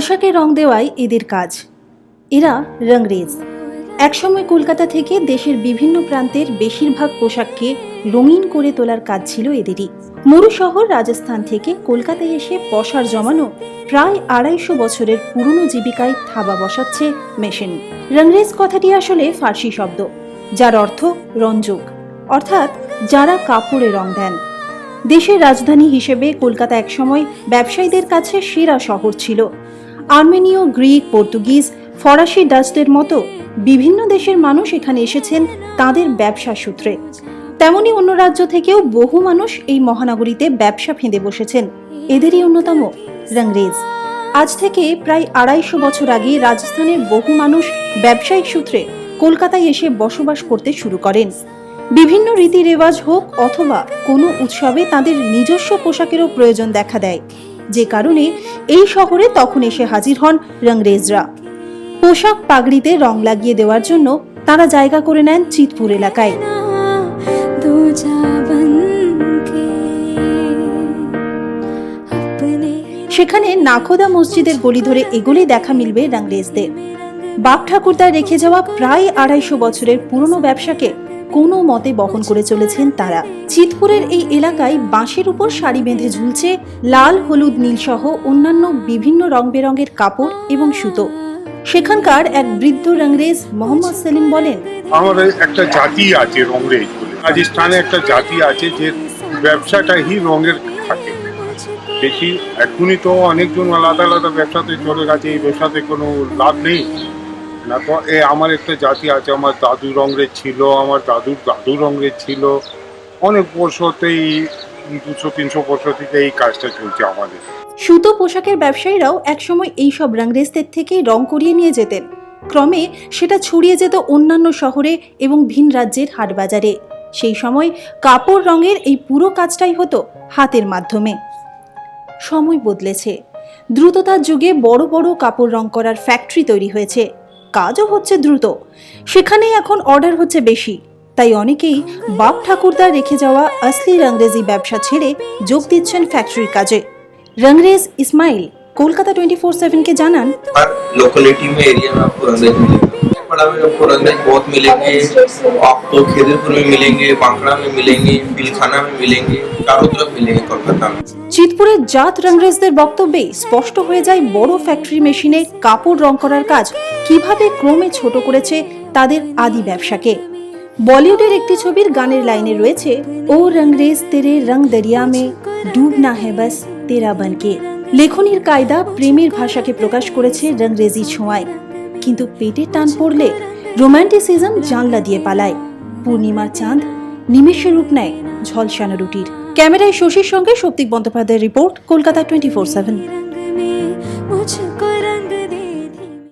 পোশাকে রং দেওয়াই এদের কাজ। এরা রংরেজ। একসময় কলকাতা থেকে দেশের বিভিন্ন প্রান্তের বেশিরভাগ পোশাককে রঙিন করে তোলার কাজ ছিল এদেরই। মরু শহর রাজস্থান থেকে কলকাতায় এসে পশার জমানো প্রায় আড়াইশো বছরের পুরনো জীবিকায় থাবা বসাচ্ছে মেশিন। রংরেজ কথাটি আসলে ফার্সি শব্দ, যার অর্থ রঞ্জক অর্থাৎ যারা কাপড়ে রং দেন। দেশের রাজধানী হিসেবে কলকাতা একসময় ব্যবসায়ীদের কাছে সেরা শহর ছিল। আর্মেনীয়, গ্রিক, পর্তুগিজ, ফরাসি ডাচদের মতো বিভিন্ন দেশের মানুষ এখানে এসেছেন তাদের ব্যবসা সূত্রে। তেমনি অন্য রাজ্য থেকেও বহু মানুষ এই মহানগরীতে ব্যবসা ফেঁদে বসেছেন। এদেরই অন্যতম রংরেজ। আজ থেকে প্রায় আড়াইশো বছর আগে রাজস্থানের বহু মানুষ ব্যবসায়িক সূত্রে কলকাতায় এসে বসবাস করতে শুরু করেন। বিভিন্ন রীতি রেওয়াজ হোক অথবা কোনো উৎসবে তাদের নিজস্ব পোশাকেরও প্রয়োজন দেখা দেয়। যে কারণে এই শহরে তখন এসে হাজির হন রংরেজরা। পোশাক পাগড়িতে রং লাগিয়ে দেওয়ার জন্য তারা জায়গা করে নেন চিতপুর এলাকায়। সেখানে নাখোদা মসজিদের গলি ধরে এগুলি দেখা মিলবে রাংরেজদের। বাপ ঠাকুরদার রেখে যাওয়া প্রায় আড়াইশো বছরের পুরনো ব্যবসাকে কোনো মতে বহন করে চলেছেন তারা। চিতপুরের এই এলাকায় বাঁশের উপর শাড়ি বেঁধে ঝুলছে লাল, হলুদ, নীল সহ অন্যান্য বিভিন্ন রং বেরঙের কাপড় এবং সুতো। সেখানকার এক বৃদ্ধ রংরেজ মোহাম্মদ সেলিম বলেন, আমাদের একটা জাতি আছে রংরেজ রাজস্থানে একটা জাতি আছে যে ব্যবসাটাই রঙের থাকে। বেশি এখনই তো অনেকজন আলাদা আলাদা ব্যবসাতে চলে গেছে, এই ব্যবসাতে কোনো লাভ নেই। না তো এ আমার একটা জাতি আছে, আমার দাদু রংরেজ ছিল, আমার দাদুর দাদু রংরেজ ছিল। অনেক বছরতেই দুশো, তিনশো বছর থেকে এই কাজটা চলছে আমাদের। সুতো পোশাকের ব্যবসায়ীরাও একসময় এইসব রংরেজদের থেকে রং করিয়ে নিয়ে যেতেন। ক্রমে সেটা ছড়িয়ে যেত অন্যান্য শহরে এবং ভিন রাজ্যের হাটবাজারে। সেই সময় কাপড় রঙের এই পুরো কাজটাই হতো হাতের মাধ্যমে। সময় বদলেছে। দ্রুততার যুগে বড় বড় কাপড় রং করার ফ্যাক্টরি তৈরি হয়েছে। কাজও হচ্ছে দ্রুত সেখানেই এখন অর্ডার হচ্ছে বেশি তাই অনেকেই বাপ ঠাকুরদার রেখে যাওয়া আসলি রংরেজি ব্যবসা ছেড়ে যোগ দিচ্ছেন ফ্যাক্টরির কাজে रंगरेज इस्माइल कोलकाता 24/7 के জানান हर लोकेलिटी में एरिया में आपको रंगरेज मिलेंगे बड़ा में आपको रंगरेज बहुत मिलेंगे आपको खेदरपुर में मिलेंगे बांकड़ा में मिलेंगे पिलखाना में मिलेंगे चारों तरफ मिलेंगे कोलकाता में চিতপুরের জাত রংরেজদের বক্তব্যে স্পষ্ট হয়ে যায় বড় ফ্যাক্টরি মেশিনে কাপড় রং করার কাজ কিভাবে ক্রমে ছোট করেছে তাদের আদি ব্যবসাকে বলিউডের একটি ছবির গানের লাইনে রয়েছে ও রংরেজ তেরে রং দরিয়া মে ডুবনা হে বাস তেরা বনকে লেখনির কায়দা প্রেমের ভাষাকে প্রকাশ করেছে রংরেজি ছোঁয়ায় কিন্তু পেটের টান পড়লে রোম্যান্টিসিজম জানলা দিয়ে পালায়। পূর্ণিমার চাঁদ নিমেষে রূপ নেয় ঝলসানো রুটির। ক্যামেরায় শশীর সঙ্গে শক্তিক বন্দ্যোপাধ্যায়ের report, Kolkata twenty four seven